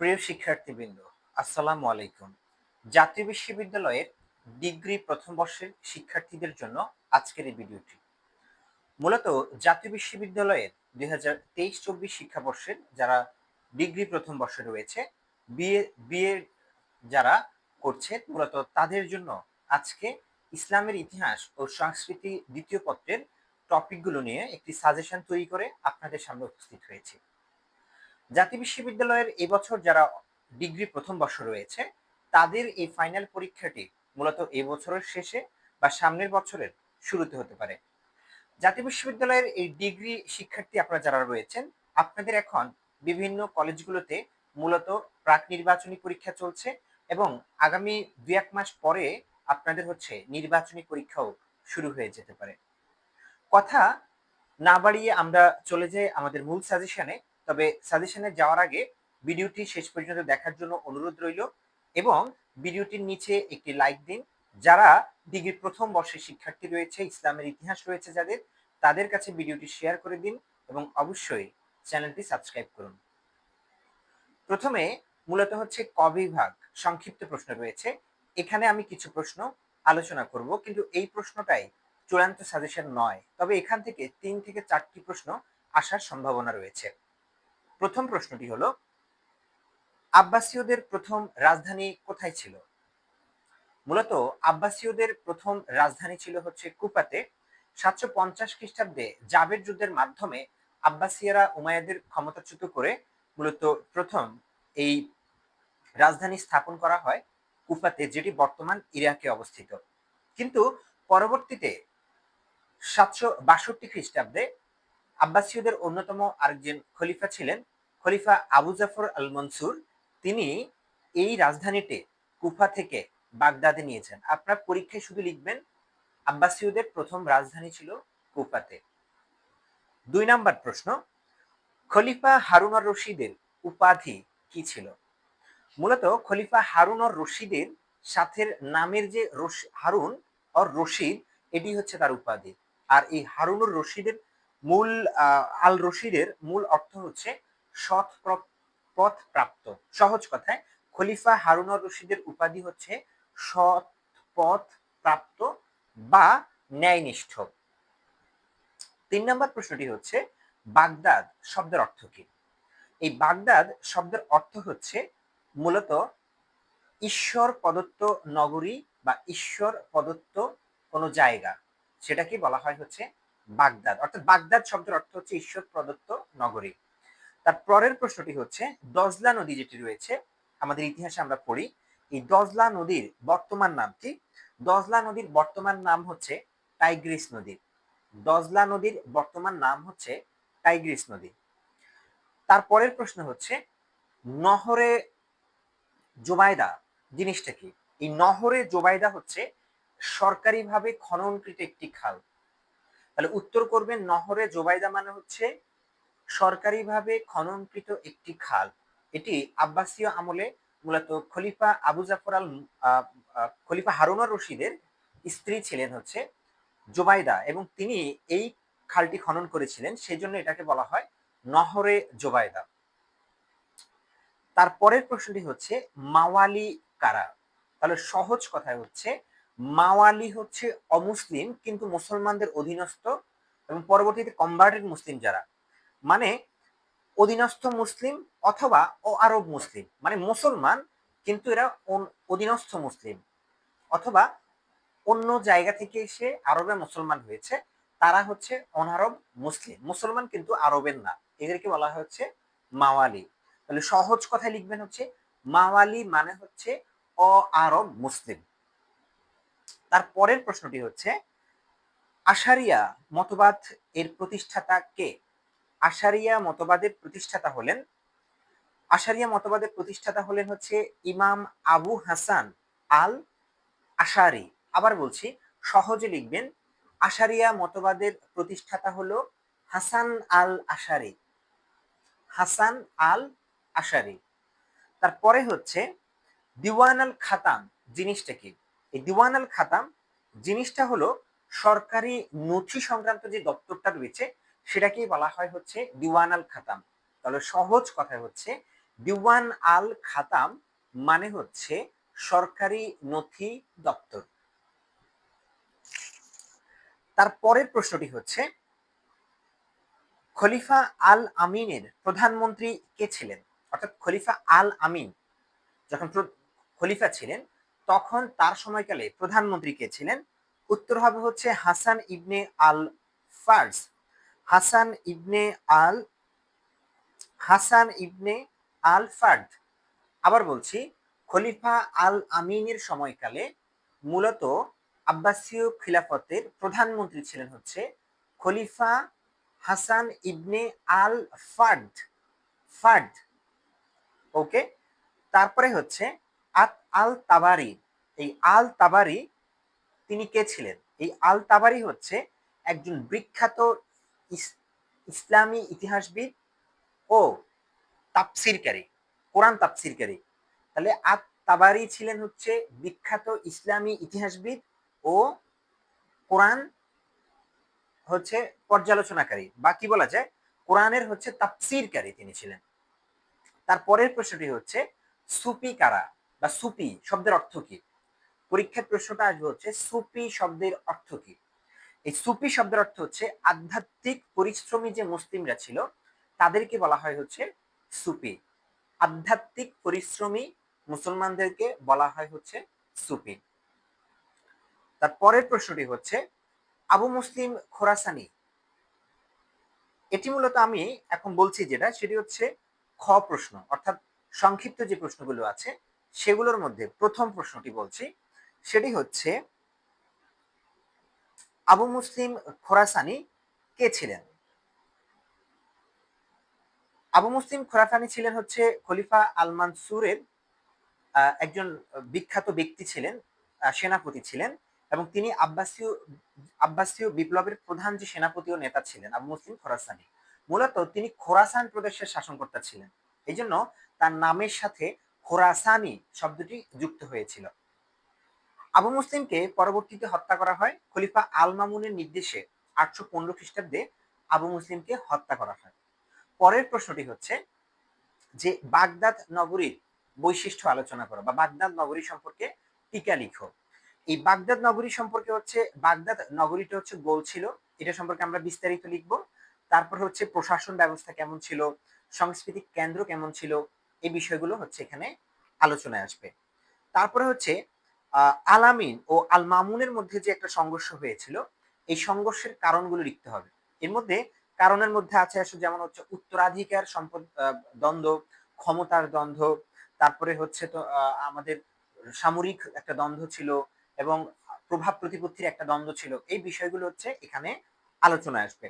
প্রিয় শিক্ষার্থীবৃন্দ, আসসালামু আলাইকুম। জাতীয় বিশ্ববিদ্যালয়ের ডিগ্রি প্রথম বর্ষের শিক্ষার্থীদের জন্য আজকের এই ভিডিওটি। মূলত জাতীয় বিশ্ববিদ্যালয়ের দুই হাজার তেইশ চব্বিশ শিক্ষাবর্ষের যারা ডিগ্রি প্রথম বর্ষে রয়েছে, বিএ বিএ যারা করছে, মূলত তাদের জন্য আজকে ইসলামের ইতিহাস ও সংস্কৃতি দ্বিতীয় পত্রের টপিকগুলো নিয়ে একটি সাজেশন তৈরি করে আপনাদের সামনে উপস্থিত হয়েছে। জাতীয় বিশ্ববিদ্যালয়ের এবছর যারা ডিগ্রি প্রথম বর্ষ রয়েছে, তাদের এই ফাইনাল পরীক্ষাটি মূলত এই বছরের শেষে বা সামনের বছরের শুরুতে হতে পারে। জাতীয় বিশ্ববিদ্যালয়ের এই ডিগ্রি শিক্ষার্থী আপনারা যারা রয়েছেন, আপনাদের এখন বিভিন্ন কলেজগুলোতে মূলত প্রাক নির্বাচনী পরীক্ষা চলছে এবং আগামী দু এক মাস পরে আপনাদের হচ্ছে নির্বাচনী পরীক্ষাও শুরু হয়ে যেতে পারে। কথা না বাড়িয়ে আমরা চলে যাই আমাদের মূল সাজেশনে তবে সাজেশনে যাওয়ার আগে ভিডিওটি শেষ পর্যন্ত দেখার জন্য অনুরোধ রইল এবং ভিডিওটির নিচে একটি লাইক দিন। যারা ডিগ্রি প্রথম বর্ষের শিক্ষার্থী রয়েছে, ইসলামের ইতিহাস রয়েছে যাদের, তাদের কাছে ভিডিওটি শেয়ার করে দিন এবং অবশ্যই চ্যানেলটি সাবস্ক্রাইব করুন। প্রথমে মূলত হচ্ছে ক বিভাগ সংক্ষিপ্ত প্রশ্ন রয়েছে। এখানে আমি কিছু প্রশ্ন আলোচনা করব, কিন্তু এই প্রশ্নটাই চূড়ান্ত সাজেশন নয়। তবে এখান থেকে তিন থেকে চারটি প্রশ্ন আসার সম্ভাবনা রয়েছে। প্রথম প্রশ্নটি হলো, আব্বাসীয়দের প্রথম রাজধানী কোথায় ছিল? মূলত আব্বাসীয়দের প্রথম রাজধানী ছিল হচ্ছে কুপাতে সাতশো পঞ্চাশ খ্রিস্টাব্দে জাবের যুদ্ধের মাধ্যমে আব্বাসিয়ারা উমায়াদের ক্ষমতাচ্যুত করে মূলত প্রথম এই রাজধানী স্থাপন করা হয় কুফাতে, যেটি বর্তমান ইরাকে অবস্থিত। কিন্তু পরবর্তীতে সাতশো বাষট্টি খ্রিস্টাব্দে আব্বাসীয়দের অন্যতম আরেকজন খলিফা ছিলেন খলিফা আবু জাফর আল মনসুর তিনি এই রাজধানীতে কুফা থেকে বাগদাদে নিয়েছেন আপনার পরীক্ষায় শুধু লিখবেন, আব্বাসীয়দের প্রথম রাজধানী ছিল কুফাতে। দুই নাম্বার প্রশ্ন, খলিফা হারুন আর রশিদের উপাধি কি ছিল? মূলত খলিফা হারুন আর রশিদের সাথের নামের যে হারুন আর রশিদ, এটি হচ্ছে তার উপাধি। আর এই হারুনুর রশিদের মূল আল রশিদের মূল অর্থ হচ্ছে সৎ পথ প্রাপ্ত। সহজ কথায়, খলিফা হারুনুর রশিদের উপাধি হচ্ছে সৎ পথ প্রাপ্ত বা ন্যায়নিষ্ঠ। তিন নম্বর প্রশ্নটি হচ্ছে, বাগদাদ শব্দের অর্থ কি? এই বাগদাদ শব্দের অর্থ হচ্ছে মূলত ঈশ্বর প্রদত্ত নগরী বা ঈশ্বর প্রদত্ত কোনো জায়গা। সেটাকে বলা হয় হচ্ছে বাগদাদ। অর্থাৎ বাগদাদ শব্দের অর্থ হচ্ছে ঈশ্বর প্রদত্ত নগরী। তার পরের প্রশ্নটি হচ্ছে, দজলা নদী যেটি রয়েছে, আমাদের ইতিহাসে আমরা পড়ি, এই দজলা নদীর বর্তমান নাম কি? দজলা নদীর বর্তমান নাম হচ্ছে টাইগ্রিস নদী। দজলা নদীর বর্তমান নাম হচ্ছে টাইগ্রিস নদী। তারপরের প্রশ্ন হচ্ছে, নহরে জোবায়দা জিনিসটা কি? এই নহরে জোবায়দা হচ্ছে সরকারিভাবে খননকৃত একটি খাল। তাহলে উত্তর করবেন নহরে জোবাইদা মানে হচ্ছে সরকারিভাবে খননকৃত একটি খাল। এটি আব্বাসীয় আমলে মূলত খলিফা আবু জাফর আল খলিফা হারুনার রশিদের স্ত্রী ছিলেন হচ্ছে জোবাইদা এবং তিনি এই খালটি খনন করেছিলেন সেই জন্য এটাকে বলা হয় নহরে জোবাইদা। তারপরের প্রশ্নটি হচ্ছে মাওয়ালি কারা? তাহলে সহজ কথায় হচ্ছে মাওয়ালি হচ্ছে অমুসলিম, কিন্তু মুসলমানদের অধীনস্থ এবং পরবর্তীতে কনভার্টেড মুসলিম যারা। মানে অধীনস্থ মুসলিম অথবা ও আরব মুসলিম। মানে মুসলমান, কিন্তু এরা অধীনস্থ মুসলিম। অথবা অন্য জায়গা থেকে এসে আরবে মুসলমান হয়েছে, তারা হচ্ছে অনারব মুসলিম। মুসলমান কিন্তু আরবের না। এদেরকে বলা হচ্ছে মাওয়ালি। তাহলে সহজ কথায় লিখবেন হচ্ছে মাওয়ালি মানে হচ্ছে অ আরব মুসলিম। তার পরের প্রশ্নটি হচ্ছে, আশারিয়া মতবাদ এর প্রতিষ্ঠাতা কে? আশারিয়া মতবাদের প্রতিষ্ঠাতা হলেন, আশারিয়া মতবাদের প্রতিষ্ঠাতা হলেন হচ্ছে ইমাম আবু হাসান আল আশারি আবার বলছি, সহজে লিখবেন, আশারিয়া মতবাদের প্রতিষ্ঠাতা হলো হাসান আল আশারি হাসান আল আশারি তারপরে হচ্ছে, দিওয়ান আল খাতাম জিনিসটা কি? এই দিওয়ান আল খাতাম, জিনিসটা হলো সরকারি নথি সংক্রান্ত যে দপ্তরটা রয়েছে, সেটাকেই বলা হয় হচ্ছে দিওয়ান আল খাতাম। তাহলে সহজ কথা হচ্ছে, দিওয়ান আল খাতাম মানে হচ্ছে সরকারি নথি দপ্তর। তার পরের প্রশ্নটি হচ্ছে, খলিফা আল আমিনের প্রধানমন্ত্রী কে ছিলেন? অর্থাৎ খলিফা আল আমিন, যখন খলিফা ছিলেন তখন তার সময়কালে প্রধানমন্ত্রী কে ছিলেন? উত্তর হবে হচ্ছে Hasan Ibn Al Fars Hasan Ibn Al, Hasan Ibn Al Fard আবার বলছি, খলিফা আল আমিনের সময়কালে মূলত আব্বাসীয় খিলাফতের প্রধানমন্ত্রী ছিলেন হচ্ছে খলিফা হাসান ইবনে আল ফার্দ ফার্দ ওকে তারপরে হচ্ছে আত আল তাবারি এই আল তাবারি তিনি কে ছিলেন? এই আল তাবারি হচ্ছে একজন বিখ্যাত ইসলামী ইতিহাসবিদ ও তাপসিরকারী কোরআন তাপসিরকারী তাহলে আত তাবারি ছিলেন হচ্ছে বিখ্যাত ইসলামী ইতিহাসবিদ ও কোরআন হচ্ছে পর্যালোচনাকারী। বা কি বলা যায়? কোরআনের হচ্ছে তাপসিরকারী তিনি ছিলেন। তার পরের প্রশ্নটি হচ্ছে সুপি কারা? বা সুপি শব্দের অর্থ কি? পরীক্ষার প্রশ্নটা আসবে হচ্ছে সুপি শব্দের অর্থ কি? এই সুপি শব্দের অর্থ হচ্ছে আধ্যাত্মিক পরিশ্রমী যে মুসলিমরা ছিল, তাদেরকে বলা হয় হচ্ছে সুপি। আধ্যাত্মিক পরিশ্রমী মুসলমানদেরকে বলা হয় হচ্ছে সুপি। তার পরের প্রশ্নটি হচ্ছে, আবু মুসলিম খোরাসানি। এটি মূলত আমি এখন বলছি যেটা, সেটি হচ্ছে খ প্রশ্ন, অর্থাৎ সংক্ষিপ্ত যে প্রশ্নগুলো আছে সেগুলোর মধ্যে প্রথম প্রশ্নটি বলছি, সেটি হচ্ছে, আবু মুসলিম খোরাসানি কে ছিলেন? আবু মুসলিম খোরাসানি ছিলেন হচ্ছে খলিফা আল মানসুরের একজন বিখ্যাত ব্যক্তি ছিলেন সেনাপতি ছিলেন এবং তিনি আব্বাসীয় আব্বাসীয় বিপ্লবের প্রধান যে সেনাপতি ও নেতা ছিলেন আবু মুসলিম খোরাসানি। মূলত তিনি খোরাসান প্রদেশের শাসনকর্তা ছিলেন। এই জন্য তার নামের সাথে খোরাসানি শব্দটি যুক্ত হয়েছিল। আবু মুসলিমকে পরবর্তীতে হত্যা করা হয়। খলিফা আল মামুনের নির্দেশে আটশো পনেরো খ্রিস্টাব্দে আবু মুসলিমকে হত্যা করা হয়। পরের প্রশ্নটি হচ্ছে যে, বাগদাদ নগরীর বৈশিষ্ট্য আলোচনা করো বা বাগদাদ নগরী সম্পর্কে টিকা লিখো। এই বাগদাদ নগরী সম্পর্কে হচ্ছে, বাগদাদ নগরীটা হচ্ছে গোল ছিল। এটা সম্পর্কে আমরা বিস্তারিত লিখব। তারপর হচ্ছে প্রশাসন ব্যবস্থা কেমন ছিল? সাংস্কৃতিক কেন্দ্র কেমন ছিল? এই বিষয়গুলো হচ্ছে এখানে আলোচনায় আসবে। তারপরে হচ্ছে আলামিন ও আল মামুনের মধ্যে যে একটা সংঘর্ষ হয়েছিল, এই সংঘর্ষের কারণগুলো লিখতে হবে। এর মধ্যে কারণের মধ্যে আছে আসলে যেমন হচ্ছে উত্তরাধিকার সম্পদ দ্বন্দ্ব, ক্ষমতার দ্বন্দ্ব, তারপরে হচ্ছে তো আমাদের সামরিক একটা দ্বন্দ্ব ছিল এবং প্রভাব প্রতিপত্তির একটা দ্বন্দ্ব ছিল। এই বিষয়গুলো হচ্ছে এখানে আলোচনায় আসবে।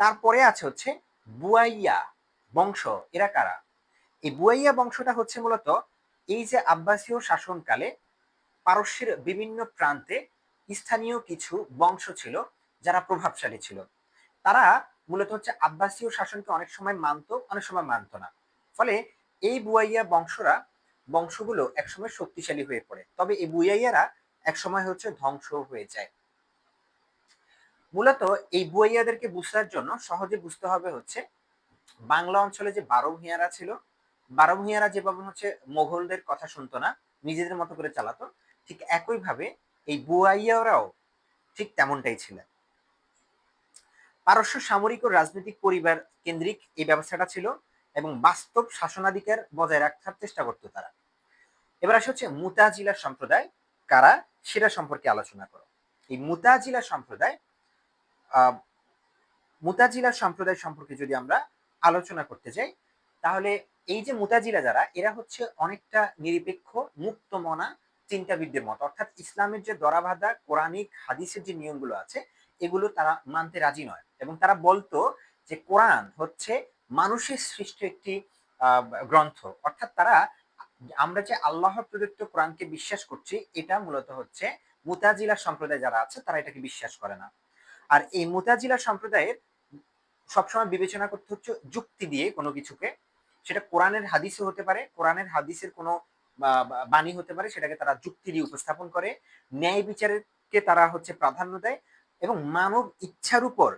তারপরে আছে হচ্ছে বুয়াইয়া বংশ, এরা কারা? এই বুয়াইয়া বংশটা হচ্ছে মূলত এই যে আব্বাসীয় শাসনকালে পারস্যের বিভিন্ন প্রান্তে স্থানীয় কিছু বংশ ছিল, যারা প্রভাবশালী ছিল। তারা মূলত হচ্ছে আব্বাসীয় শাসনকে অনেক সময় মানত, অনেক সময় মানত না। ফলে এই বুয়াইয়া বংশরা বংশগুলো একসময় শক্তিশালী হয়ে পড়ে। তবে এই বুয়াইয়ারা একসময় হচ্ছে ধ্বংস হয়ে যায়। মূলত এই বুয়াইয়াদেরকে বুঝার জন্য সহজে বুঝতে হবে হচ্ছে বাংলা অঞ্চলে যে বারো ভূঁইয়ারা ছিল বারো ভূঁইয়ারা যেভাবে হচ্ছে মোঘলদের কথা শুনতো না, নিজেদের মতো করে চালাতো, ঠিক একইভাবে এই বুয়াইয়ারাও ঠিক তেমনটাই ছিলেন। পারস্য সামরিক ও রাজনৈতিক পরিবার কেন্দ্রিক এই ব্যবস্থাটা ছিল এবং বাস্তব শাসনাধিকার বজায় রাখার চেষ্টা করতো তারা। এবার আসে হচ্ছে মুতাজিলা সম্প্রদায়, কারা সেটা সম্পর্কে আলোচনা করো। এই মুতাজিলা সম্প্রদায় মুতাজিলা সম্প্রদায় সম্পর্কে যদি আমরা আলোচনা করতে যাই, তাহলে এই যে মুতাজিলা যারা, এরা হচ্ছে অনেকটা নিরপেক্ষ মুক্ত মনা চিন্তাবিদদের মতো। অর্থাৎ ইসলামের যে দরাবাধা, কোরআনিক, হাদিসের যে নিয়মগুলো আছে, এগুলো তারা মানতে রাজি নয়। এবং তারা বলতো যে কোরআন হচ্ছে মানুষের সৃষ্ট একটি গ্রন্থ। অর্থাৎ তারা, আমরা যে আল্লাহ প্রদত্ত কোরআনকে বিশ্বাস করছি, এটা মূলত হচ্ছে মুতাজিলা সম্প্রদায় যারা আছে, তারা এটাকে বিশ্বাস করে না। আর এই মুতাজিলা সম্প্রদায়ের সবসময় বিবেচনা করতে হচ্ছে যুক্তি দিয়ে কোনো কিছুকে সেটা কোরআনের হাদিসও হতে পারে, কোরআনের হাদিসের কোনো বাণী হতে পারে, সেটাকে তারা যুক্তি দিয়ে উপস্থাপন করে। ন্যায় বিচারকে তারা হচ্ছে প্রাধান্য দেয় এবং মানব ইচ্ছার উপর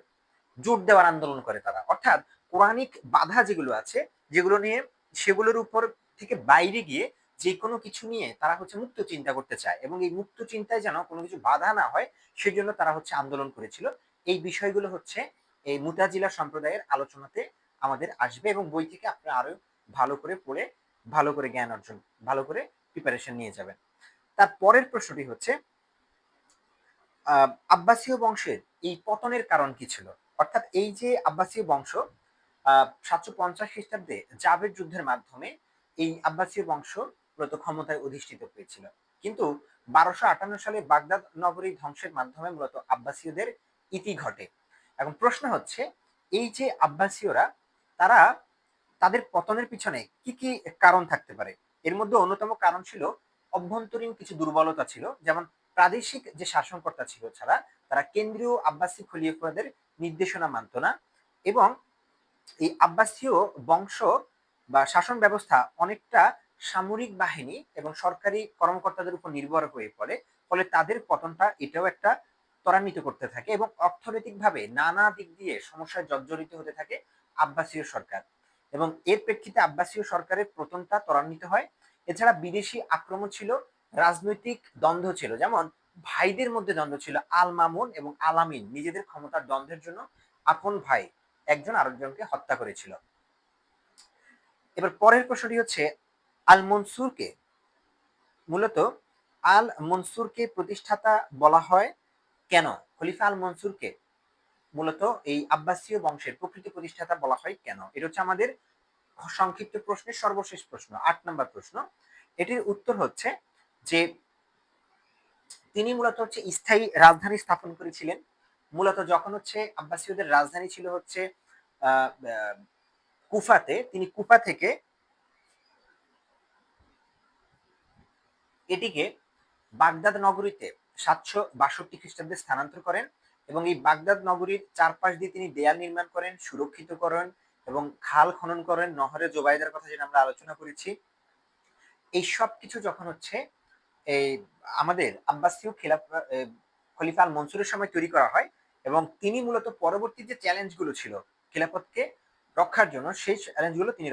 জোর দেওয়ার আন্দোলন করে তারা। অর্থাৎ কোরআনিক বাধা যেগুলো আছে, যেগুলো নিয়ে সেগুলোর উপর থেকে বাইরে গিয়ে যে কোনো কিছু নিয়ে তারা হচ্ছে মুক্ত চিন্তা করতে চায় এবং এই মুক্ত চিন্তায় যেন কোনো কিছু বাধা না হয়, সেজন্য তারা হচ্ছে আন্দোলন করেছিল। এই বিষয়গুলো হচ্ছে এই মুতাজিলা সম্প্রদায়ের আলোচনাতে আমাদের আসবে এবং বই থেকে আপনারা আরও ভালো করে পড়ে, ভালো করে জ্ঞান অর্জন, ভালো করে প্রিপারেশন নিয়ে যাবেন। তার পরের প্রশ্নটি হচ্ছে আব্বাসীয় বংশের এই পতনের কারণ কি ছিল? অর্থাৎ এই যে আব্বাসীয় বংশ সাতশো পঞ্চাশ খ্রিস্টাব্দে জাবের যুদ্ধের মাধ্যমে এই আব্বাসীয় বংশ মূলত ক্ষমতায় অধিষ্ঠিত হয়েছিল। কিন্তু বারোশো আটান্ন সালে বাগদাদ নগরী ধ্বংসের মাধ্যমে মূলত আব্বাসীয়দের ইতি ঘটে। এখন প্রশ্ন হচ্ছে, এই যে আব্বাসীয়রা তারা তাদের পতনের পিছনে কি কি কারণ থাকতে পারে? এর মধ্যে অন্যতম কারণ ছিল অভ্যন্তরীণ কিছু দুর্বলতা ছিল, যেমন প্রাদেশিক যে শাসনকর্তা ছিল ছাড়া তারা কেন্দ্রীয় আব্বাসী খলিফাদের নির্দেশনা মানত না এবং এই আব্বাসীয় বংশ বা শাসন ব্যবস্থা অনেকটা সামরিক বাহিনী এবং সরকারি কর্মকর্তাদের উপর নির্ভর হয়ে পড়ে, ফলে তাদের পতনটা এটাও একটা ত্বরান্বিত করতে থাকে এবং অর্থনৈতিকভাবে নানা দিক দিয়ে সমস্যায় জর্জরিত হতে থাকে। আব্বাসীয় সরকার এবং এর প্রেক্ষিতে আব্বাসীয় সরকারের পতনটা ত্বরান্বিত হয়। এছাড়া বিদেশি আক্রমণ ছিল, রাজনৈতিক দ্বন্দ্ব ছিল, যেমন ভাইদের মধ্যে দ্বন্দ্ব ছিল আল মামুন এবং আলামিন নিজেদের ক্ষমতার দ্বন্দ্বের জন্য আপন ভাই একজন আরেকজনকে হত্যা করেছিল। এবার পরের প্রশ্নটি হচ্ছে, আল মনসুরকে, মূলত আল মনসুরকে প্রতিষ্ঠাতা বলা হয় কেন? খলিফা আল মনসুরকে মূলত এই আব্বাসীয় বংশের প্রকৃতি প্রতিষ্ঠাতা বলা হয় কেন? এটা হচ্ছে আমাদের সংক্ষিপ্ত প্রশ্নের সর্বশেষ প্রশ্ন, আট নম্বর প্রশ্ন। এটির উত্তর হচ্ছে যে তিনি মূলত হচ্ছে স্থায়ী রাজধানী স্থাপন করেছিলেন। মূলত যখন হচ্ছে আব্বাসীয়দের রাজধানী ছিল হচ্ছে কুফাতে, তিনি কুফা থেকে এটিকে বাগদাদ নগরীতে সাতশো বাষট্টি খ্রিস্টাব্দে স্থানান্তর করেন। এবং এই বাগদাদ নগরীর চারপাশ দিয়ে তিনি দেয়াল নির্মাণ করেন, সুরক্ষিত করেন এবং খাল খনন করেন। নহরে জোবাইদার কথা যেটা আমরা আলোচনা করেছি। এই সব কিছু যখন হচ্ছে, এই আমাদের আব্বাসীয় খিলাফ খলিফা আল মনসুরের সময় তৈরি করা হয় এবং তিনি মূলত পরবর্তী যে চ্যালেঞ্জগুলো ছিল খিলাফতকে রক্ষার জন্য, সেই চ্যালেঞ্জগুলো তিনি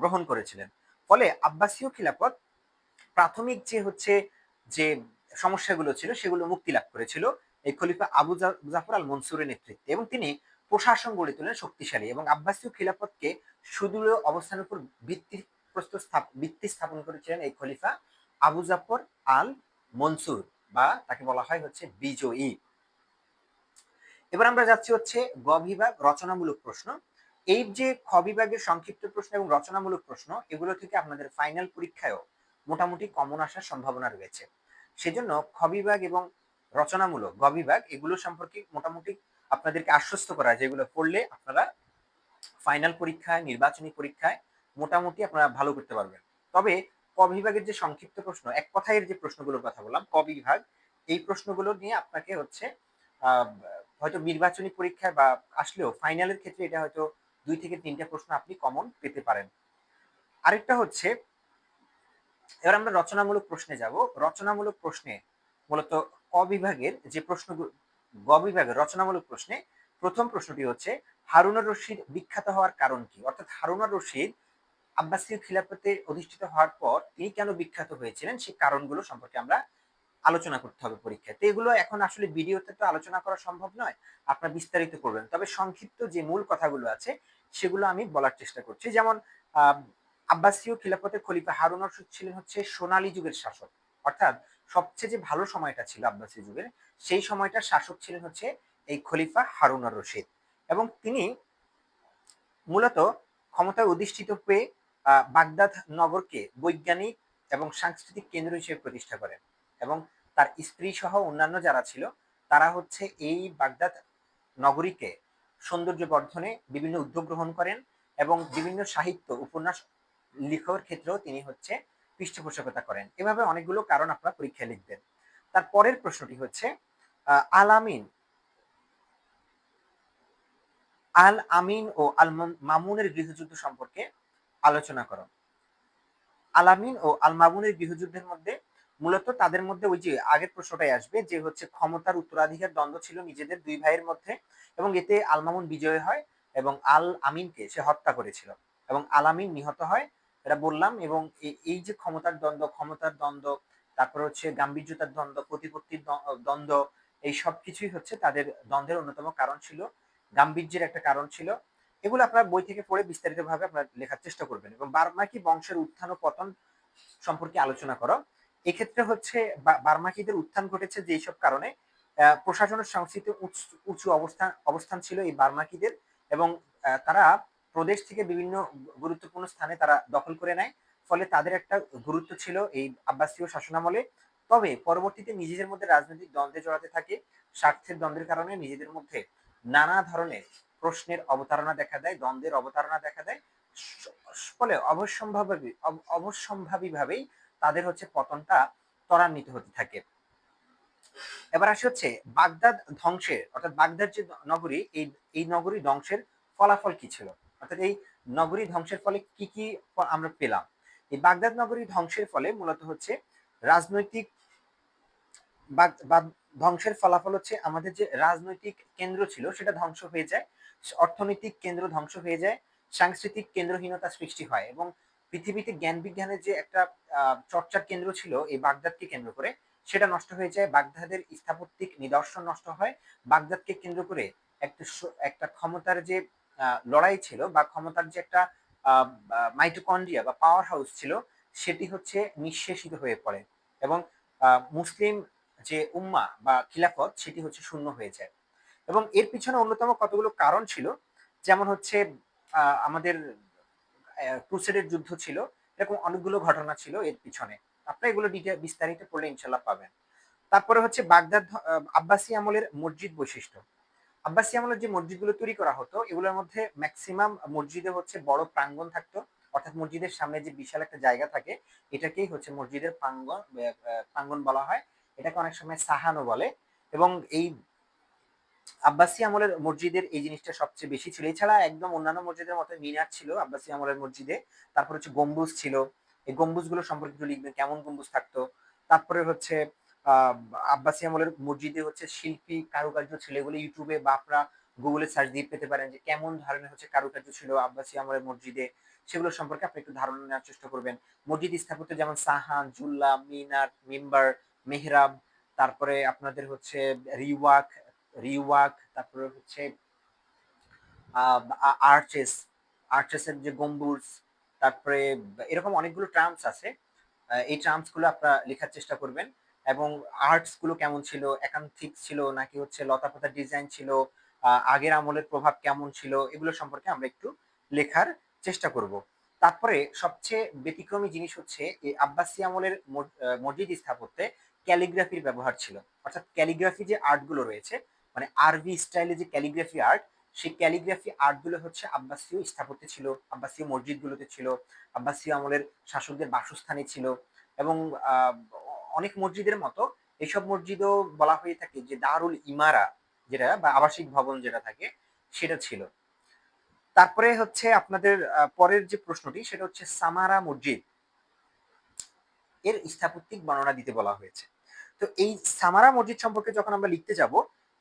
গ্রহণ করেছিলেন। ফলে আব্বাসীয় খিলাফত প্রাথমিক যে হচ্ছে যে সমস্যাগুলো ছিল, সেগুলো মুক্তি লাভ করেছিল। এই খলিফা আবু জাফর আল মনসুরের নেতৃত্বে এবং তিনি প্রশাসন গড়ে তোলেন শক্তিশালী এবং আব্বাসীয় খিলাফতকে সুদূর অবস্থানের উপর ভিত্তি প্রস্তুত ভিত্তি স্থাপন করেছিলেন এই খলিফা আবু জাফর আল মনসুর বা তাকে বলা হয় হচ্ছে বিজয়ী। এবার আমরা যাচ্ছি হচ্ছে গ বিভাগ রচনামূলক প্রশ্ন। এই যে খ বিভাগের সংক্ষিপ্ত প্রশ্ন এবং রচনামূলক প্রশ্ন, এগুলো থেকে আপনাদের ফাইনাল পরীক্ষায়ও মোটামুটি কমন আসার সম্ভাবনা রয়েছে। সেজন্য খ বিভাগ এবং রচনামূলক গ বিভাগ এগুলো সম্পর্কে মোটামুটি আপনাদেরকে আশ্বস্ত করা যেগুলো পড়লে আপনারা ফাইনাল পরীক্ষায়, নির্বাচনী পরীক্ষায় মোটামুটি আপনারা ভালো করতে পারবেন। তবে ক বিভাগের যে সংক্ষিপ্ত প্রশ্ন, এক কথায় যে প্রশ্নগুলোর কথা বললাম ক বিভাগ এই প্রশ্নগুলো নিয়ে আপনাকে হচ্ছে হয়তো নির্বাচনী পরীক্ষায় বা আসলেও ফাইনালের ক্ষেত্রে এটা হয়তো দুই থেকে তিনটা প্রশ্ন আপনি কমন পেতে পারেন। আরেকটা হচ্ছে, এবার আমরা রচনামূলক প্রশ্নে যাব। রচনামূলক প্রশ্নে মূলত ক বিভাগের যে প্রশ্নগুলো গ বিভাগের রচনামূলক প্রশ্নে প্রথম প্রশ্নটি হচ্ছে হারুনার রশিদ বিখ্যাত হওয়ার কারণ কি? অর্থাৎ হারুনার রশিদ আব্বাসীয় খিলাফতে অধিষ্ঠিত হওয়ার পর তিনি কেন বিখ্যাত হয়েছিলেন? সেই কারণগুলো সম্পর্কে আমরা আলোচনা করতে হবে পরীক্ষায়। তো এগুলো এখন আসলে ভিডিওতে তো আলোচনা করা সম্ভব নয়, আপনার বিস্তারিত করবেন। তবে সংক্ষিপ্ত যে মূল কথাগুলো আছে, সেগুলো আমি বলার চেষ্টা করছি। যেমন আব্বাসীয় খিলাফতের খলিফা হারুন রশিদ ছিলেন হচ্ছে সোনালী যুগের শাসক। অর্থাৎ সবচেয়ে যে ভালো সময়টা ছিল আব্বাসী যুগের, সেই সময়টার শাসক ছিলেন হচ্ছে এই খলিফা হারুন রশিদ। এবং তিনি মূলত ক্ষমতায় অধিষ্ঠিত হয়ে বাগদাদ নগরকে বৈজ্ঞানিক এবং সাংস্কৃতিক কেন্দ্র হিসেবে প্রতিষ্ঠা করেন। এবং তার স্ত্রী সহ অন্যান্য যারা ছিল, তারা হচ্ছে এই বাগদাদ নগরীকে সৌন্দর্য বর্ধনে বিভিন্ন উদ্যোগ গ্রহণ করেন এবং বিভিন্ন সাহিত্য, উপন্যাস লেখার ক্ষেত্রেও তিনি হচ্ছে পৃষ্ঠপোষকতা করেন। এভাবে অনেকগুলো কারণ আপনারা পরীক্ষায় লিখবেন। তার পরের প্রশ্নটি হচ্ছে আলামিন আল আমিন ও আল মামুনের গৃহযুদ্ধ সম্পর্কে আলোচনা করো। আলামিন ও আল মামুনের গৃহযুদ্ধের মধ্যে মূলত তাদের মধ্যে ওই যে আগের প্রশ্নটাই আসবে যে হচ্ছে ক্ষমতার উত্তরাধিকার দ্বন্দ্ব ছিল নিজেদের দুই ভাইয়ের মধ্যে এবং এতে আল মামুন বিজয় হয় এবং আল আমিনকে সে হত্যা করেছিল এবং আল আমিন নিহত হয় এটা বললাম এবং এই- যে ক্ষমতার দ্বন্দ্ব ক্ষমতার দ্বন্দ্ব তারপর হচ্ছে গাম্ভীর্যতার দ্বন্দ্ব প্রতিপত্তির দ্বন্দ্ব এই সব কিছুই হচ্ছে তাদের দ্বন্দ্বের অন্যতম কারণ ছিল গাম্ভীর্যের একটা কারণ ছিল। এগুলো আপনার বই থেকে পড়ে বিস্তারিতভাবে আপনার লেখার চেষ্টা করবেন এবং বার্মাকি বংশের উত্থান ও পতন সম্পর্কে আলোচনা করো। এক্ষেত্রে হচ্ছে বার্মাকিদের উত্থান ঘটেছে যেসব কারণে আহ, প্রশাসন ও সংস্কৃতি উঁচু অবস্থান অবস্থান ছিল এই বার্মাকিদের এবং তারা প্রদেশ থেকে বিভিন্ন গুরুত্বপূর্ণ স্থানে তারা দখল করে নেয়। ফলে তাদের একটা গুরুত্ব ছিল এই আব্বাসীয় শাসনামলে। তবে পরবর্তীতে নিজেদের মধ্যে রাজনৈতিক দ্বন্দ্বে জড়াতে থাকে। স্বার্থের দ্বন্দ্বের কারণে নিজেদের মধ্যে নানা ধরনের প্রশ্নের অবতারণা দেখা দেয়, দ্বন্দ্বের অবতারণা দেখা দেয়। ফলে অবশ্যম্ভাবী অব- অবশ্যম্ভাবীভাবেই তাদের হচ্ছে পতনটা ত্বরান্বিত হতে থাকে। এবার আসে হচ্ছে বাগদাদ ধ্বংসের, অর্থাৎ বাগদাদ যে নগরী, এই এই নগরী ধ্বংসের ফলাফল কি ছিল? অর্থাৎ এই নগরী ধ্বংসের ফলে কি কি আমরা পেলাম? এই বাগদাদ নগরী ধ্বংসের ফলে মূলত হচ্ছে রাজনৈতিক ধ্বংসের ফলাফল হচ্ছে আমাদের যে রাজনৈতিক কেন্দ্র ছিল সেটা ধ্বংস হয়ে যায়, অর্থনৈতিক কেন্দ্র ধ্বংস হয়ে যায়, সাংস্কৃতিক কেন্দ্রহীনতা সৃষ্টি হয় এবং পৃথিবীতে জ্ঞান বিজ্ঞানের যে একটা চর্চার কেন্দ্র ছিল এই বাগদাদকে কেন্দ্র করে সেটা নষ্ট হয়ে যায়, বাগদাদের স্থাপত্যিক নিদর্শন নষ্ট হয়, বাগদাদকে কেন্দ্র করে একটা একটা ক্ষমতার যে লড়াই ছিল বা ক্ষমতার যে একটা মাইটোকন্ড্রিয়া বা পাওয়ার হাউস ছিল, সেটি হচ্ছে নিঃশেষিত হয়ে পড়ে এবং মুসলিম যে উম্মা বা খিলাফত, সেটি হচ্ছে শূন্য হয়ে যায়। এবং এর পিছনে অন্যতম কতগুলো কারণ ছিল, যেমন হচ্ছে আমাদের ক্রুসেডের যুদ্ধ ছিল, এরকম অনেকগুলো ঘটনা ছিল এর পিছনে। আপনারা এগুলো বিস্তারিত পড়লে ইনশাল্লাহ পাবেন। তারপরে হচ্ছে বাগদাদ আব্বাসী আমলের মসজিদ বৈশিষ্ট্য। আব্বাসি আমলের যে মসজিদগুলো তৈরি করা হতো, এগুলোর মধ্যে ম্যাক্সিমাম মসজিদে হচ্ছে বড় প্রাঙ্গণ থাকতো। অর্থাৎ মসজিদের সামনে যে বিশাল একটা জায়গা থাকে, এটাকেই হচ্ছে মসজিদের প্রাঙ্গণ প্রাঙ্গণ বলা হয়। এটাকে অনেক সময় সাহানো বলে। এবং এই আব্বাসি আমলের মসজিদের এই জিনিসটা সবচেয়ে বেশি ছিল। এছাড়া একদম অন্যান্য মসজিদের মতো মিনার ছিল আব্বাসি আমলের মসজিদে। তারপর হচ্ছে গম্বুজ ছিল। এই গম্বুজগুলো সম্পর্কে লিখবেন, কেমন গম্বুজ থাকতো? তারপরে হচ্ছে আব্বাসি আমলের মসজিদে হচ্ছে শিল্পী, কারুকার্য ছিল। এগুলো ইউটিউবে বা আপনারা গুগলে সার্চ দিয়ে পেতে পারেন যে কেমন ধরনের হচ্ছে কারুকার্য ছিল আব্বাসি আমলের মসজিদে। সেগুলো সম্পর্কে আপনি একটু ধারণা নেওয়ার চেষ্টা করবেন। মসজিদ স্থাপত্য যেমন সাহান, জুল্লা, মিনার, মিম্বার, মেহরাব, তারপরে আপনাদের হচ্ছে রিওয়াক রিওয়াক, তারপরে হচ্ছে আর্চেস, আর্চেসের যে গম্বুজ, তারপরে এরকম অনেকগুলো টার্মস আছে। এই টার্মসগুলো আপনারা লেখার চেষ্টা করবেন। এবং আর্টসগুলো কেমন ছিল? একান্তিক ছিল নাকি হচ্ছে লতাপাতা ডিজাইন ছিল? আগের আমলের প্রভাব কেমন ছিল? এগুলো সম্পর্কে আমরা একটু লেখার চেষ্টা করব। তারপরে সবচেয়ে ব্যতিক্রমী জিনিস হচ্ছে এই আব্বাসি আমলের মসজিদ স্থাপত্যে ক্যালিগ্রাফির ব্যবহার ছিল। অর্থাৎ ক্যালিগ্রাফি যে আর্টগুলো রয়েছে মানে আরবি স্টাইলে যে ক্যালিগ্রাফি আর্ট সেই ক্যালিগ্রাফি আর্টগুলো হচ্ছে আব্বাসীয় স্থাপত্যে ছিল, আব্বাসীয় মসজিদগুলোতে ছিল, আব্বাসীয় আমলের শাসকদের বাসস্থানে ছিল এবং অনেক মসজিদের মতো এইসব মসজিদও বলা হয়ে থাকে যে দারুল ইমারা যেটা বা আবাসিক ভবন যেটা থাকে, সেটা ছিল। তারপরে হচ্ছে আপনাদের পরের যে প্রশ্নটি, সেটা হচ্ছে সামারা মসজিদ। এর স্থাপত্যিক বর্ণনা দিতে বলা হয়েছে। তো এই সামারা মসজিদ সম্পর্কে যখন আমরা লিখতে যাব,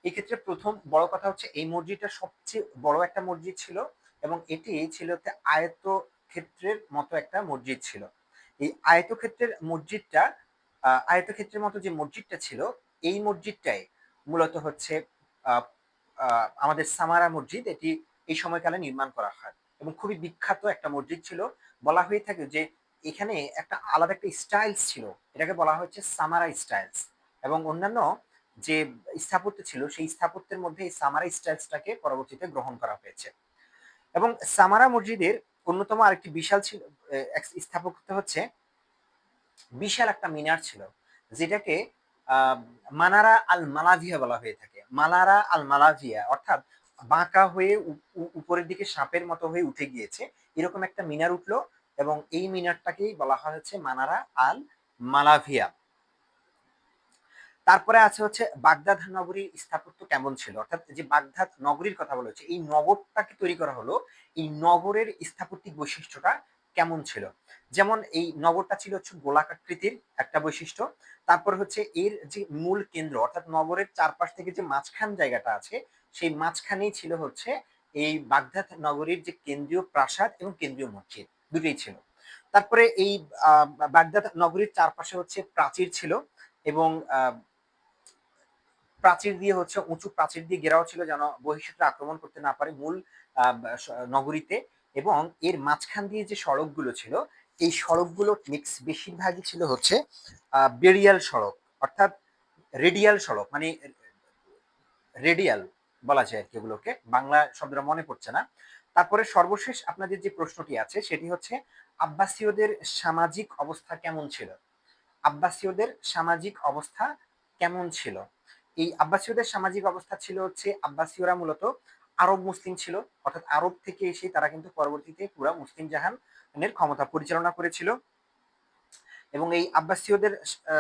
এক্ষেত্রে প্রথম বড় কথা হচ্ছে এই মসজিদটা সবচেয়ে বড় একটা মসজিদ ছিল এবং এটি ছিল আয়ত ক্ষেত্রের মতো একটা মসজিদ ছিল। এই আয়তক্ষেত্রের মসজিদটা আয়তক্ষেত্রের মতো যে মসজিদটা ছিল, এই মসজিদটাই মূলত হচ্ছে আমাদের সামারা মসজিদ, এটি এই সময়কালে নির্মাণ করা হয়। এবং খুবই বিখ্যাত একটা মসজিদ ছিল। বলা হয়ে থাকে যে এখানে একটা আলাদা একটা স্টাইলস ছিল। এটাকে বলা হচ্ছে সামারা স্টাইলস। এবং অন্যান্য যে স্থাপত্য ছিল, সেই স্থাপত্যের মধ্যে এই সামারা স্টাইলসটাকে পরবর্তীতে গ্রহণ করা হয়েছে। এবং সামারা মসজিদের অন্যতম আরেকটি বিশাল ছিল স্থাপত্য হচ্ছে বিশাল একটা মিনার ছিল, যেটাকে মানারা আল মালাভিয়া বলা হয়ে থাকে। মালারা আল মালাভিয়া অর্থাৎ বাঁকা হয়ে উপরের দিকে সাপের মতো হয়ে উঠে গিয়েছে। এরকম একটা মিনার উঠল এবং এই মিনারটাকেই বলা হয় হচ্ছে মানারা আল মালাভিয়া। তারপরে আছে হচ্ছে বাগদাদ নগরীর স্থাপত্য কেমন ছিল? অর্থাৎ যে বাগদাদ নগরীর কথা বলা হচ্ছে, এই নগরটাকে তৈরি করা হলো, এই নগরের স্থাপত্যিক বৈশিষ্ট্যটা কেমন ছিল? যেমন এই নগরটা ছিল হচ্ছে গোলাকাকৃতির একটা বৈশিষ্ট্য। তারপর হচ্ছে এর যে মূল কেন্দ্র, অর্থাৎ নগরের চারপাশ থেকে যে মাঝখান জায়গাটা আছে, সেই মাঝখানেই ছিল হচ্ছে এই বাগদাদ নগরীর যে কেন্দ্রীয় প্রাসাদ এবং কেন্দ্রীয় মসজিদ, দুটোই ছিল। তারপরে এই বাগদাদ নগরীর চারপাশে হচ্ছে প্রাচীর ছিল এবং প্রাচীর দিয়ে হচ্ছে উঁচু প্রাচীর দিয়ে ঘেরাও ছিল যেন বহিষ্ঠরা আক্রমণ করতে না পারে মূল নগরীতে। এবং এর মাঝখান দিয়ে যে সড়কগুলো ছিল, এই সড়কগুলো মিক্স বেশিরভাগই ছিল হচ্ছে বেরিয়াল সড়ক, অর্থাৎ রেডিয়াল সড়ক মানে রেডিয়াল বলা যায় আর কি বাংলা শব্দটা মনে পড়ছে না। তারপরে সর্বশেষ আপনাদের যে প্রশ্নটি আছে, সেটি হচ্ছে আব্বাসীয়দের সামাজিক অবস্থা কেমন ছিল? আব্বাসীয়দের সামাজিক অবস্থা কেমন ছিল? এই আব্বাসীয়দের সামাজিক অবস্থা ছিল হচ্ছে, আব্বাসীয়রা মূলত আরব মুসলিম ছিল। অর্থাৎ আরব থেকে এসে তারা কিন্তু পরবর্তীতে পুরা মুসলিম জাহানের ক্ষমতা পরিচালনা করেছিল। এবং এই আব্বাসীয়দের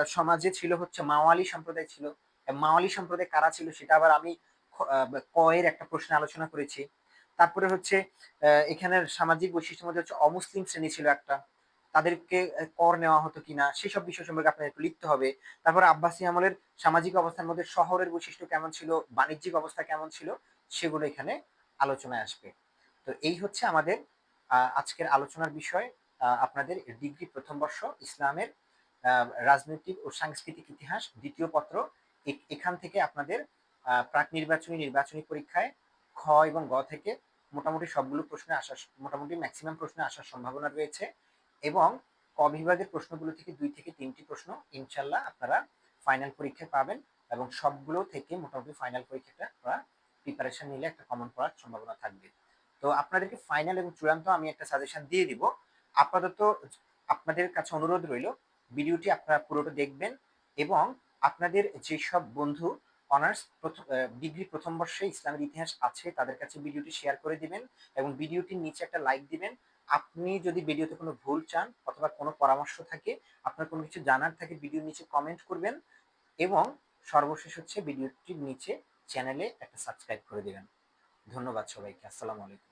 সমাজে ছিল হচ্ছে মাওয়ালি সম্প্রদায় ছিল। মাওয়ালি সম্প্রদায় কারা ছিল সেটা আবার আমি খ- আহ, ক এর একটা প্রশ্নে আলোচনা করেছি। তারপরে হচ্ছে এখানের সামাজিক বৈশিষ্ট্যের মধ্যে হচ্ছে অমুসলিম শ্রেণি ছিল একটা। তাদেরকে কর নেওয়া হতো কিনা সেসব বিষয় সম্পর্কে আপনাদের একটু লিখতে হবে। তারপর আব্বাসী আমলের সামাজিক অবস্থার মধ্যে শহরের বৈশিষ্ট্য কেমন ছিল বাণিজ্যিক অবস্থা কেমন ছিল সেগুলো এখানে আলোচনায় আসবে। তো এই হচ্ছে আমাদের আজকের আলোচনার বিষয়। আপনাদের ডিগ্রি প্রথম বর্ষ, ইসলামের রাজনৈতিক ও সাংস্কৃতিক ইতিহাস। দ্বিতীয় পত্র এখান থেকে আপনাদের প্রাক নির্বাচনী নির্বাচনী পরীক্ষায় খ এবং গ থেকে মোটামুটি সবগুলো প্রশ্নে আসার, মোটামুটি ম্যাক্সিমাম প্রশ্নে আসার সম্ভাবনা রয়েছে এবং ক বিভাগের প্রশ্নগুলো থেকে দুই থেকে তিনটি প্রশ্ন ইনশাল্লাহ আপনারা ফাইনাল পরীক্ষায় পাবেন এবং সবগুলো থেকে মোটামুটি ফাইনাল পরীক্ষাটা আপনারা প্রিপারেশন নিলে একটা কমন পড়ার সম্ভাবনা থাকবে। তো আপনাদেরকে ফাইনাল এবং চূড়ান্ত আমি একটা সাজেশন দিয়ে দিব। আপাতত আপনাদের কাছে অনুরোধ রইল, ভিডিওটি আপনারা পুরোটা দেখবেন এবং আপনাদের যেসব বন্ধু অনার্স ডিগ্রি প্রথম বর্ষে ইসলামের ইতিহাস আছে, তাদের কাছে ভিডিওটি শেয়ার করে দিবেন এবং ভিডিওটির নিচে একটা লাইক দিবেন। আপনি যদি ভিডিওতে কোনো ভুল চান অথবা কোনো পরামর্শ থাকে, আপনার কোনো কিছু জানার থাকে, ভিডিওর নিচে কমেন্ট করবেন এবং সর্বশেষ হচ্ছে ভিডিওটির নিচে চ্যানেলে একটা সাবস্ক্রাইব করে দেবেন। ধন্যবাদ সবাইকে আসসালামু আলাইকুম।